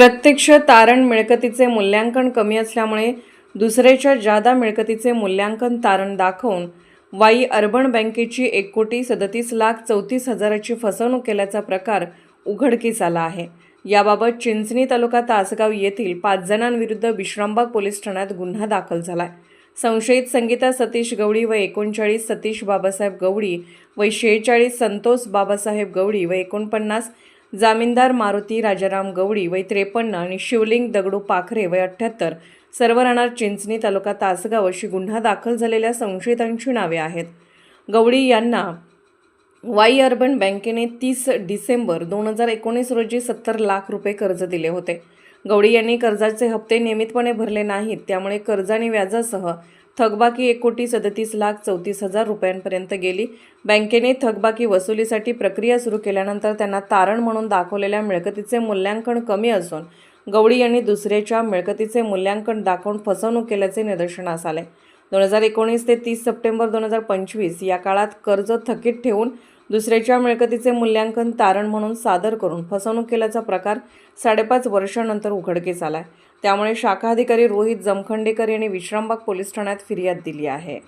प्रत्यक्ष तारण मिळकतीचे मूल्यांकन कमी असल्यामुळे दुसऱ्याच्या जादा मिळकतीचे मूल्यांकन तारण दाखवून वाई अर्बन बँकेची एक कोटी सदतीस लाख चौतीस हजाराची फसवणूक केल्याचा प्रकार उघडकीस आला आहे. याबाबत चिंचणी तालुका तासगाव येथील पाच जणांविरुद्ध विश्रामबाग पोलीस ठाण्यात गुन्हा दाखल झालाय. संशयित संगीता सतीश गवळी व एकोणचाळीस सतीश बाबासाहेब गवळी व शेहेचाळीस संतोष बाबासाहेब गवळी व एकोणपन्नास जामीनदार मारुती राजाराम गवळी वय त्रेपन्न आणि शिवलिंग दगडू पाखरे वय अठ्ठ्याहत्तर सर्व राहणार चिंचणी तालुका तासगाव अशी गुन्हा दाखल झालेल्या संशयितांची नावे आहेत. गवळी यांना वाई अर्बन बँकेने तीस डिसेंबर दोन हजार एकोणीस रोजी सत्तर लाख रुपये कर्ज दिले होते. गवडी यांनी कर्जाचे हप्ते नियमितपणे भरले नाहीत त्यामुळे कर्ज आणि व्याजासह थकबाकी एक कोटी सदतीस लाख चौतीस हजार रुपयांपर्यंत गेली. बँकेने थकबाकी वसुलीसाठी प्रक्रिया सुरू केल्यानंतर त्यांना तारण म्हणून दाखवलेल्या मिळकतीचे मूल्यांकन कमी असून गवळी यांनी दुसऱ्याच्या मिळकतीचे मूल्यांकन दाखवून फसवणूक केल्याचे निदर्शनास आले. दोन हजार एकोणीस ते तीस सप्टेंबर दोन हजार पंचवीस या काळात कर्ज थकीत ठेवून दुसऱ्याच्या मिळकतीचे मूल्यांकन तारण म्हणून सादर करून फसवणूक केल्याचा प्रकार साडेपाच वर्षानंतर उघडकीस आला आहे त्यामुळे शाखा अधिकारी रोहित जमखंडेकर यांनी विश्रामबाग पोलीस ठाण्यात फिर्याद दिली आहे.